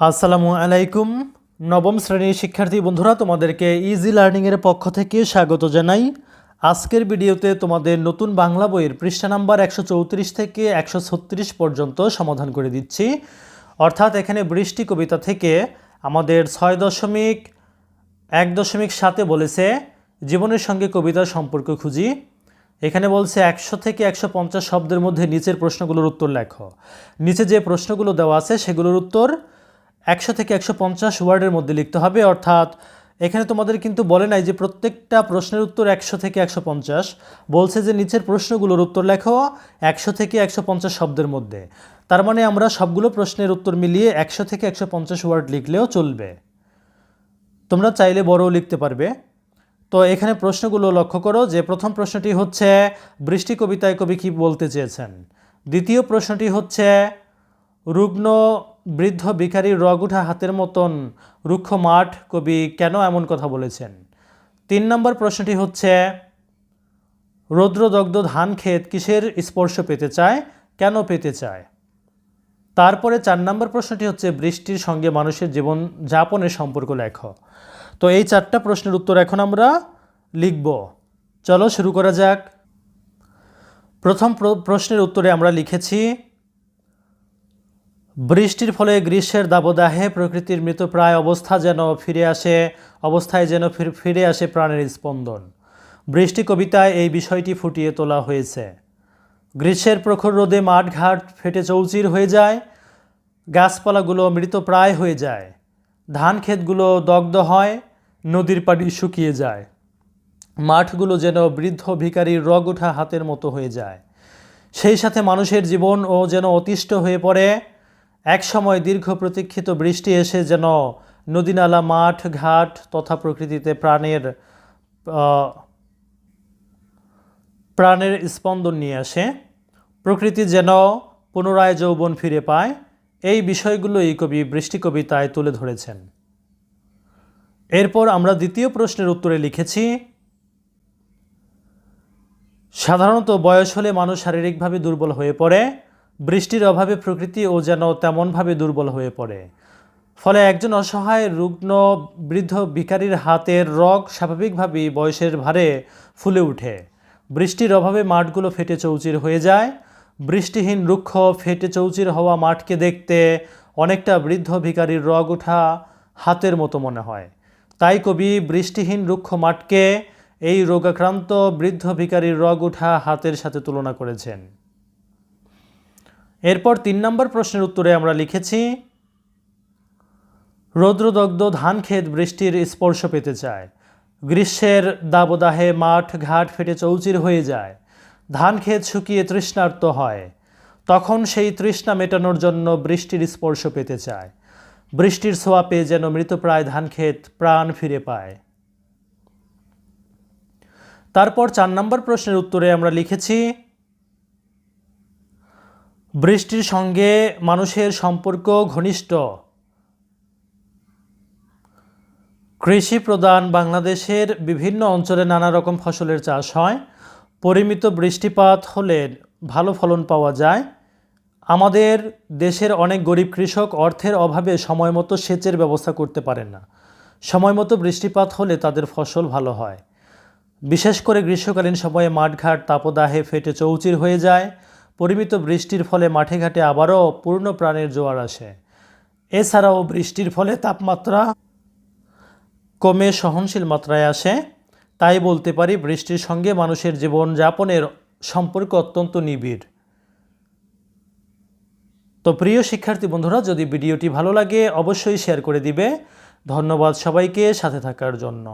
আসসালামু আলাইকুম। নবম শ্রেণির শিক্ষার্থী বন্ধুরা, তোমাদেরকে ইজি লার্নিংয়ের পক্ষ থেকে স্বাগত জানাই। আজকের ভিডিওতে তোমাদের নতুন বাংলা বইয়ের পৃষ্ঠা নাম্বার একশো চৌত্রিশ থেকে একশো ছত্রিশ পর্যন্ত সমাধান করে দিচ্ছি। অর্থাৎ এখানে বৃষ্টি কবিতা থেকে আমাদের ছয় দশমিক এক দশমিক সাতে বলেছে, জীবনের সঙ্গে কবিতার সম্পর্ক খুঁজি। এখানে বলছে, একশো থেকে একশো পঞ্চাশ শব্দের মধ্যে নিচের প্রশ্নগুলোর উত্তর লেখো। নিচে যে প্রশ্নগুলো দেওয়া আছে সেগুলোর উত্তর একশো থেকে একশো পঞ্চাশ ওয়ার্ডের মধ্যে লিখতে হবে, অর্থাৎ এখানে তোমাদের কিন্তু বলে নাই যে প্রত্যেকটা প্রশ্নের উত্তর একশো থেকে একশো পঞ্চাশ, বলছে যে নিচের প্রশ্নগুলোর উত্তর লেখো একশো থেকে একশো পঞ্চাশ শব্দের মধ্যে। তার মানে আমরা সবগুলো প্রশ্নের উত্তর মিলিয়ে একশো থেকে একশো পঞ্চাশ ওয়ার্ড লিখলেও চলবে। তোমরা চাইলে বড়ও লিখতে পারবে। তো এখানে প্রশ্নগুলো লক্ষ্য করো, যে প্রথম প্রশ্নটি হচ্ছে, বৃষ্টি কবিতায় কবি কি বলতে চেয়েছেন? দ্বিতীয় প্রশ্নটি হচ্ছে, রুগ্ন বৃদ্ধ ভিখারির রগ উঠা হাতের মতন রুক্ষ মাঠ, কবি কেন এমন কথা বলেছেন? তিন নম্বর প্রশ্নটি হচ্ছে, রৌদ্রদগ্ধ ধান ক্ষেত কিসের স্পর্শ পেতে চায়, কেন পেতে চায়? তারপরে চার নম্বর প্রশ্নটি হচ্ছে, বৃষ্টির সঙ্গে মানুষের জীবন যাপনের সম্পর্ক লেখো। তো এই চারটা প্রশ্নের উত্তর এখন আমরা লিখব। চলো শুরু করা যাক। প্রথম প্রশ্নের উত্তরে আমরা লিখেছি বৃষ্টির ফলে গ্রীষ্মের দাবদাহে প্রকৃতির মৃতপ্রায় অবস্থা যেন ফিরে আসে, অবস্থায় যেন ফির- আসে প্রাণের স্পন্দন। বৃষ্টি কবিতায় এই বিষয়টি ফুটিয়ে তোলা হয়েছে। গ্রীষ্মের প্রখর রোদে মাঠঘাট ফেটে চৌচির হয়ে যায়, গাছপালাগুলো মৃতপ্রায় হয়ে যায় ধান ক্ষেতগুলো দগ্ধ হয়, নদীর পানি শুকিয়ে যায়। মাঠগুলো যেন বৃদ্ধ ভিখারির রগ ওঠা হাতের মতো হয়ে যায়। সেই সাথে মানুষের জীবন ও যেন অতিষ্ঠ হয়ে পড়ে এক সময় দীর্ঘ প্রতীক্ষিত বৃষ্টি এসে যেন নদীনালা, মাঠ, ঘাট তথা প্রকৃতিতে প্রাণের প্রাণের স্পন্দন নিয়ে আসে। প্রকৃতি যেন পুনরায় যৌবন ফিরে পায়। এই বিষয়গুলোই কবি, বৃষ্টি কবিতায় তুলে ধরেছেন। এরপর আমরা দ্বিতীয় প্রশ্নের উত্তরে লিখেছি, সাধারণত বয়স হলে মানুষ শারীরিকভাবে দুর্বল হয়ে পড়ে। বৃষ্টির অভাবে প্রকৃতি ও যেন তেমনভাবে দুর্বল হয়ে পড়ে। ফলে একজন অসহায়, রুগ্ন, বৃদ্ধ ভিখারির হাতের রগ স্বাভাবিকভাবেই বয়সের ভারে ফুলে ওঠে বৃষ্টির অভাবে মাঠগুলো ফেটে চৌচির হয়ে যায়। বৃষ্টিহীন রুক্ষ ফেটে চৌচির হওয়া মাঠকে দেখতে অনেকটা বৃদ্ধ ভিখারির রগ ওঠা হাতের মতো মনে হয়। তাই কবি বৃষ্টিহীন রুক্ষ মাঠকে এই রোগাক্রান্ত বৃদ্ধ ভিখারির রগ ওঠা হাতের সাথে তুলনা করেছেন। এরপর তিন নম্বর প্রশ্নের উত্তরে আমরা লিখেছি, রৌদ্রদগ্ধ ধান ক্ষেত বৃষ্টির স্পর্শ পেতে চায়। গ্রীষ্মের দাবদাহে মাঠ ঘাট ফেটে চৌচির হয়ে যায়। ধান ক্ষেত শুকিয়ে তৃষ্ণার্ত হয়। তখন সেই তৃষ্ণা মেটানোর জন্য বৃষ্টির স্পর্শ পেতে চায়। বৃষ্টির ছোঁয়া পেয়ে যেন মৃতপ্রায় ধান ক্ষেত প্রাণ ফিরে পায়। তারপর চার নম্বর প্রশ্নের উত্তরে আমরা লিখেছি বৃষ্টির সঙ্গে মানুষের সম্পর্ক ঘনিষ্ঠ। কৃষি প্রধান বাংলাদেশের বিভিন্ন অঞ্চলে নানা রকম ফসলের চাষ হয়। পরিমিত বৃষ্টিপাত হলে ভালো ফলন পাওয়া যায়। আমাদের দেশের অনেক গরিব কৃষক অর্থের অভাবে সময় মতো সেচের ব্যবস্থা করতে পারেন না। সময় মতো বৃষ্টিপাত হলে তাদের ফসল ভালো হয়। বিশেষ করে গ্রীষ্মকালীন সময়ে মাঠঘাট, তাপদাহে ফেটে চৌচির হয়ে যায়। পরিমিত বৃষ্টির ফলে মাঠে ঘাটে আবারও পূর্ণ প্রাণের জোয়ার আসে। এছাড়াও বৃষ্টির ফলে তাপমাত্রা কমে সহনশীল মাত্রায় আসে। তাই বলতে পারি বৃষ্টির সঙ্গে মানুষের জীবন যাপনের সম্পর্ক অত্যন্ত নিবিড়। তো প্রিয় শিক্ষার্থী বন্ধুরা, যদি ভিডিওটি ভালো লাগে, অবশ্যই শেয়ার করে দিবে। ধন্যবাদ সবাইকে সাথে থাকার জন্য।